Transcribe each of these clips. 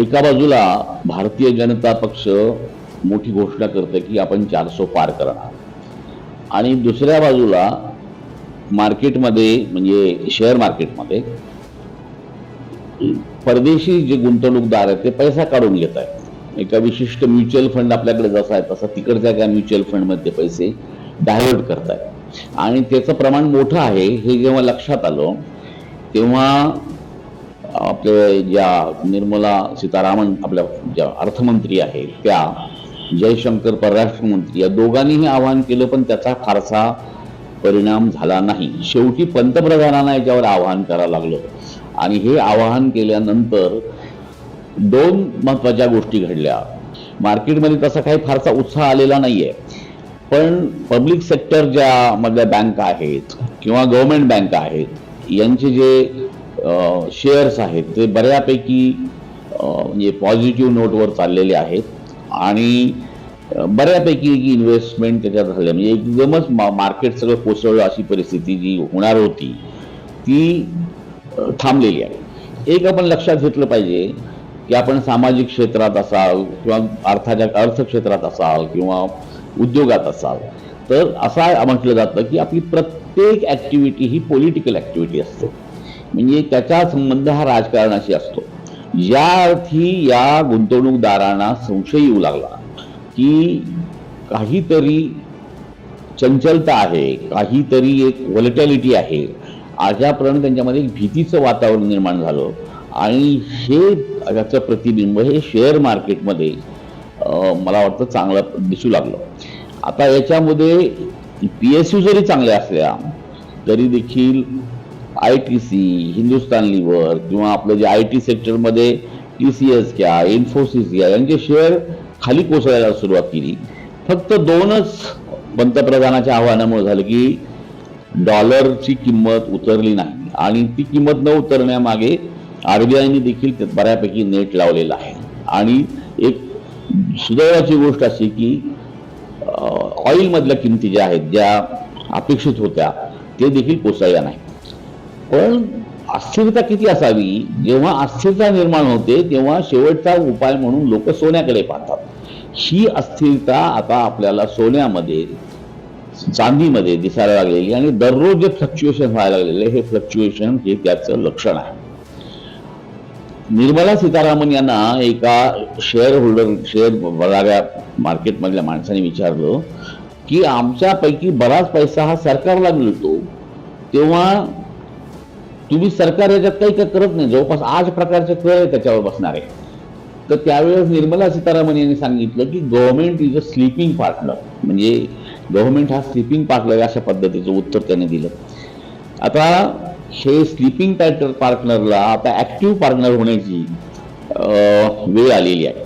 एका बाजूला भारतीय जनता पक्ष मोठी घोषणा करते की आपण चारसो पार करणार. आणि दुसऱ्या बाजूला मार्केटमध्ये म्हणजे शेअर मार्केटमध्ये परदेशी जे गुंतवणूकदार आहेत ते पैसा काढून घेत आहेत. एका विशिष्ट म्युच्युअल फंड आपल्याकडे जसा आहे तसा तिकडच्या त्या म्युच्युअल फंडमध्ये ते पैसे डायव्हर्ट करतायत. आणि त्याचं प्रमाण मोठं आहे हे जेव्हा लक्षात आलं तेव्हा आपले ज्या निर्मला सीतारामन आपल्या ज्या अर्थमंत्री आहेत त्या जयशंकर परराष्ट्र मंत्री या दोघांनीही आवाहन केलं पण त्याचा फारसा परिणाम झाला नाही. शेवटी पंतप्रधानांना याच्यावर आवाहन करावं लागलं. आणि हे आवाहन केल्यानंतर दोन महत्त्वाच्या गोष्टी घडल्या. मार्केटमध्ये तसा काही फारसा उत्साह आलेला नाहीये. पण पब्लिक सेक्टर ज्या मधल्या बँका आहेत किंवा गव्हर्नमेंट बँका आहेत यांचे जे शेअर्स आहेत. ते बऱ्यापैकी म्हणजे पॉझिटिव्ह नोटवर चाललेले आहेत. आणि बऱ्यापैकी इन्व्हेस्टमेंट त्याच्यात झाल्या म्हणजे एकदमच मा मार्केट सगळं कोसळलं अशी परिस्थिती जी होणार होती ती थांबलेली आहे. एक आपण लक्षात घेतलं पाहिजे की आपण सामाजिक क्षेत्रात असाल किंवा अर्थाच्या अर्थक्षेत्रात असाल किंवा उद्योगात असाल तर असं म्हटलं जातं की आपली प्रत्येक ॲक्टिव्हिटी ही पॉलिटिकल ॲक्टिव्हिटी असते. म्हणजे त्याचा संबंध हा राजकारणाशी असतो. या अर्थी या गुंतवणूकदारांना संशय येऊ लागला की काहीतरी चंचलता आहे काहीतरी एक व्हॉलिटॅलिटी आहे. अशाप्रमाणे त्यांच्यामध्ये एक भीतीचं वातावरण निर्माण झालं आणि हे याचं प्रतिबिंब हे शेअर मार्केटमध्ये मला वाटतं चांगलं दिसू लागलं. आता याच्यामध्ये पी एस यू जरी चांगल्या असल्या तरी देखील I T C Hindustan lever किंवा आपलं जे आय टी सेक्टरमध्ये टी सी एस घ्या इन्फोसिस घ्या यांचे शेअर खाली कोसळायला सुरुवात केली. फक्त दोनच पंतप्रधानाच्या आव्हानामुळे झालं की डॉलरची किंमत उतरली नाही. आणि ती किंमत न उतरण्यामागे आरबीआयने देखील त्यात बऱ्यापैकी नेट लावलेला आहे. आणि एक सुदैवाची गोष्ट अशी की ऑइलमधल्या किमती ज्या आहेत ज्या अपेक्षित होत्या ते देखील कोसळल्या नाही पण अस्थिरता किती असावी? जेव्हा अस्थिरता निर्माण होते तेव्हा शेवटचा उपाय म्हणून लोक सोन्याकडे पाहतात. ही अस्थिरता आता आपल्याला सोन्यामध्ये चांदीमध्ये दिसायला लागलेली आणि दररोज जे फ्लक्च्युएशन व्हायला लागलेले हे फ्लक्च्युएशन हे त्याचं लक्षण आहे. निर्मला सीतारामन यांना एका शेअर होल्डर शेअर बघणाऱ्या मार्केटमधल्या माणसाने विचारलं की आमच्यापैकी बराच पैसा हा सरकारला मिळतो. तेव्हा तुम्ही सरकार याच्यात काही काय करत नाही. जवळपास आठ प्रकारचे कर आहे त्याच्यावर बसणार. आहे तर त्यावेळेस निर्मला सीतारामन यांनी सांगितलं की government is a sleeping partner म्हणजे गव्हर्नमेंट हा स्लीपिंग पार्टनर अशा पद्धतीचं उत्तर त्याने दिलं. आता हे स्लीपिंग पॅटर पार्टनरला आता ऍक्टिव्ह पार्टनर होण्याची वेळ आलेली आहे.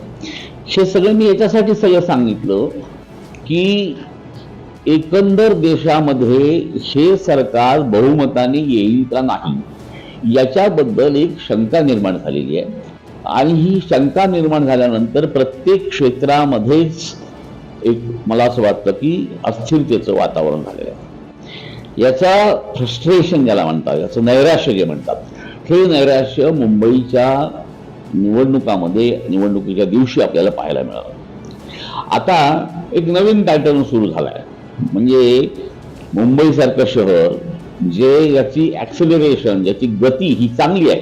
हे सगळं मी याच्यासाठी सगळं सांगितलं की एकंदर देशामध्ये हे सरकार बहुमताने येईल का नाही? याच्याबद्दल एक शंका निर्माण झालेली आहे. आणि ही शंका निर्माण झाल्यानंतर प्रत्येक क्षेत्रामध्येच एक मला असं वाटतं की अस्थिरतेचं वातावरण झालेलं आहे. याचा फ्रस्ट्रेशन ज्याला म्हणतात याचं नैराश्य जे म्हणतात हे नैराश्य मुंबईच्या निवडणुकामध्ये निवडणुकीच्या दिवशी आपल्याला पाहायला मिळालं. आता एक नवीन पॅटर्न सुरू झाला आहे म्हणजे मुंबईसारखं शहर जे याची ॲक्सिलरेशन याची गती ही चांगली आहे.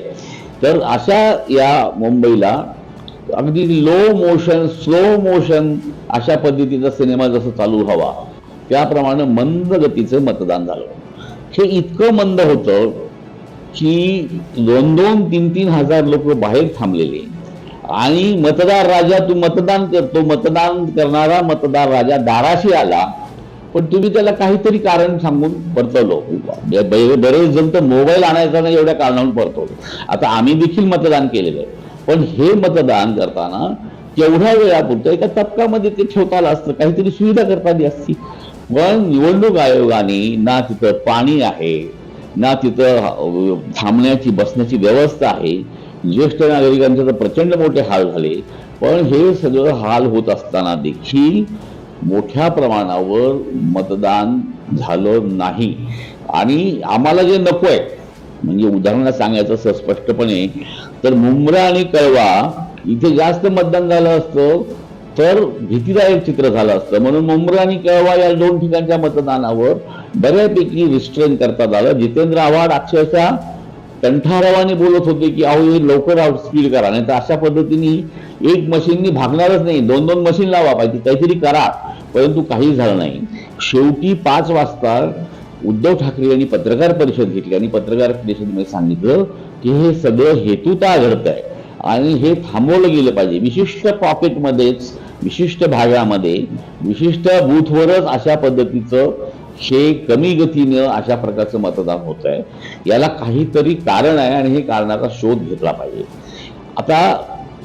तर अशा या मुंबईला अगदी लो मोशन स्लो मोशन अशा पद्धतीचा सिनेमा जसं चालू हवा त्याप्रमाणे मंद गतीचं मतदान झालं. हे इतकं मंद होतं की दोन दोन तीन तीन हजार लोक बाहेर थांबलेले. आणि मतदार राजा तू मतदान करतो मतदान करणारा मतदार राजा दाराशी आला पण तुम्ही त्याला काहीतरी कारण सांगून परतवलो. बरेच जण तर मोबाईल आणायचा नाही एवढ्या कारणावरून परतवलो. आता आम्ही देखील मतदान केलेलं आहे. पण हे मतदान करताना तेवढ्या वेळापुरतं एका तपकामध्ये ते ठेवता आलं असतं. काहीतरी सुविधा करता आली असती. पण निवडणूक आयोगाने ना तिथं पाणी आहे ना तिथं थांबण्याची बसण्याची व्यवस्था आहे. ज्येष्ठ नागरिकांचे तर प्रचंड मोठे हाल झाले. पण हे सगळं हाल होत असताना देखील मोठ्या प्रमाणावर मतदान झालं नाही. आणि आम्हाला जे नको आहे म्हणजे उदाहरणार्थ सांगायचं असं स्पष्टपणे तर मुंब्रा आणि कळवा इथे जास्त मतदान झालं असतं तर भीतीदायक चित्र झालं असतं. म्हणून मुंब्रा आणि कळवा या दोन ठिकाणच्या मतदानावर बऱ्यापैकी रिस्ट्रेन करता आलं. जितेंद्र आव्हाड अक्षरशः कंठारावाने बोलत होते की अहो हे लवकर आउट स्पीड करा. नाही तर अशा पद्धतीने एक मशीननी भागणारच नाही. दोन दोन मशीन लावा पाहिजे. काहीतरी करा. परंतु काही झालं नाही. शेवटी पाच वाजता उद्धव ठाकरे यांनी पत्रकार परिषद घेतली. आणि पत्रकार परिषदेमध्ये सांगितलं की हे सगळं हेतुता घडत आहे आणि हे थांबवलं गेलं पाहिजे. विशिष्ट पॉकेटमध्येच विशिष्ट भागामध्ये विशिष्ट बूथवरच अशा पद्धतीचं हे कमी गतीनं अशा प्रकारचं मतदान होत आहे याला काहीतरी कारण आहे आणि हे कारणाचा शोध घेतला पाहिजे. आता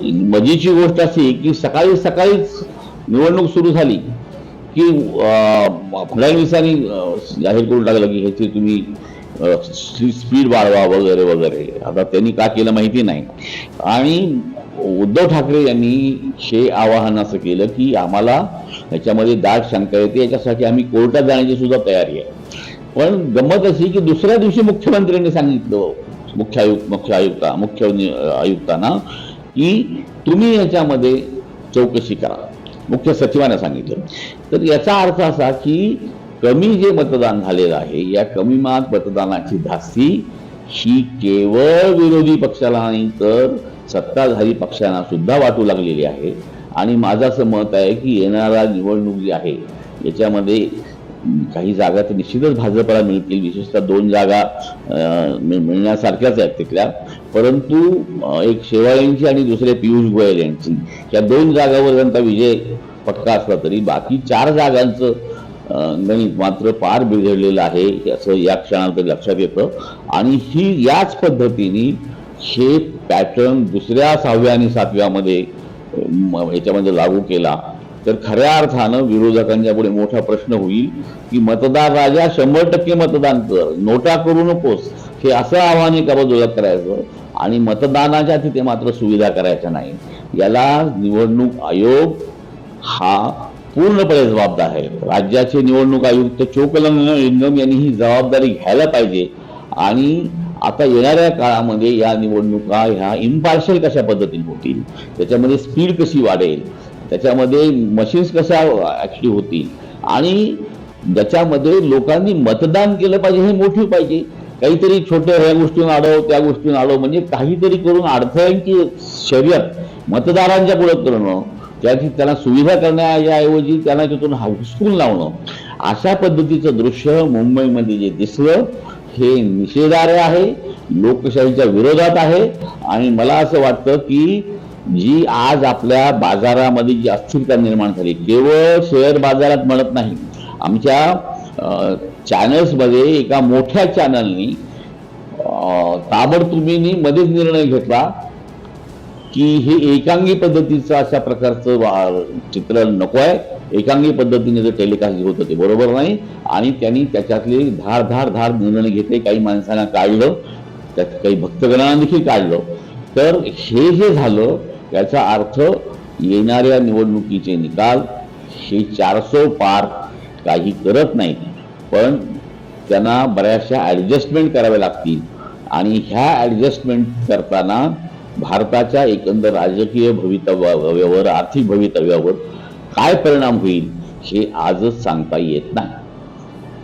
मजेची गोष्ट अशी की सकाळी सकाळीच निवडणूक सुरू झाली की फडणवीसांनी जाहीर करून टाकलं की ह्याची तुम्ही स्पीड वाढवा वगैरे वगैरे. आता त्यांनी का केलं माहिती नाही. आणि उद्धव ठाकरे यांनी हे आवाहन असं केलं की आम्हाला याच्यामध्ये दाट शंका येते याच्यासाठी आम्ही कोर्टात जाण्याची सुद्धा तयारी आहे. पण गंमत अशी की दुसऱ्या दिवशी मुख्यमंत्र्यांनी सांगितलं मुख्य आयुक्त मुख्य आयुक्ता मुख्य आयुक्तांना की तुम्ही याच्यामध्ये चौकशी करा. मुख्य सचिवाने सांगितलं. तर याचा अर्थ असा की कमी जे मतदान झालेलं आहे या कमी मात मतदानाची धास्ती ही केवळ विरोधी पक्षाला नाही तर सत्ताधारी पक्षांना सुद्धा वाटू लागलेली आहे. आणि माझं असं मत आहे की येणारा निवडणूक जी आहे याच्यामध्ये काही जागा तर निश्चितच भाजपला मिळतील. विशेषतः दोन जागा मिळण्यासारख्याच आहेत तिथल्या परंतु एक शेवाळ्यांची आणि दुसरे पियुष गोयल यांची या दोन जागावर त्यांचा विजय पक्का असला तरी बाकी चार जागांचं गणित मात्र पार बिघडलेलं आहे असं या क्षणाला तरी लक्षात येतं. आणि ही याच पद्धतीने हे पॅटर्न दुसऱ्या सहाव्या आणि सातव्यामध्ये याच्यामध्ये लागू केला. तर खऱ्या अर्थानं विरोधकांच्या पुढे मोठा प्रश्न होईल की मतदार राजा शंभर टक्के मतदान कर नोटा करू नकोस हे असं आव्हान एका बाजूला करायचं आणि मतदानाच्या तिथे मात्र सुविधा करायच्या नाही. याला निवडणूक आयोग हा पूर्णपणे जबाबदार आहे. राज्याचे निवडणूक आयुक्त चोकलिंगम यांनी ही जबाबदारी घ्यायला पाहिजे आणि आता येणाऱ्या काळामध्ये या निवडणुका ह्या इम्पार्शल कशा पद्धतीने होतील त्याच्यामध्ये स्पीड कशी वाढेल त्याच्यामध्ये मशीन्स कशा ॲक्च्युली होतील? आणि ज्याच्यामध्ये लोकांनी मतदान केलं पाहिजे हे मोठी पाहिजे. काहीतरी छोट्या ह्या गोष्टीतून आडव त्या गोष्टीनं आडव. म्हणजे काहीतरी करून अडथळ्यांची शर्यत मतदारांच्या पुढे करणं त्याची त्यांना सुविधा करण्याऐवजी त्यांना तिथून हुसकून लावणं. अशा पद्धतीचं दृश्य मुंबईमध्ये जे दिसलं हे निषेधार्ह आहे लोकशाहीच्या विरोधात आहे. आणि मला असं वाटतं की जी आज आपल्या बाजारामध्ये जी अस्थिरता निर्माण झाली केवळ शेअर बाजारात म्हणत नाही आमच्या चॅनल्समध्ये एका मोठ्या चॅनलनी ताबडतोबीने मध्येच निर्णय घेतला की हे एकांगी पद्धतीचं अशा प्रकारचं वा- चित्र नको आहे. एकांगी पद्धतीने जे टेलिकास्ट होतं ते बरोबर नाही. आणि त्यांनी त्याच्यातले धार धार धार निर्णय घेतले. काही माणसांना काढलं त्यात काही भक्तगणांना देखील काढलं. तर हे जे झालं याचा अर्थ येणाऱ्या निवडणुकीचे निकाल हे चारसो पार काही करत नाहीत. पण त्यांना बऱ्याचशा ॲडजस्टमेंट कराव्या लागतील. आणि ह्या ॲडजस्टमेंट करताना भारताच्या एकंदर राजकीय भवितव्यावर आर्थिक भवितव्यावर काय परिणाम होईल हे आजच सांगता येत नाही.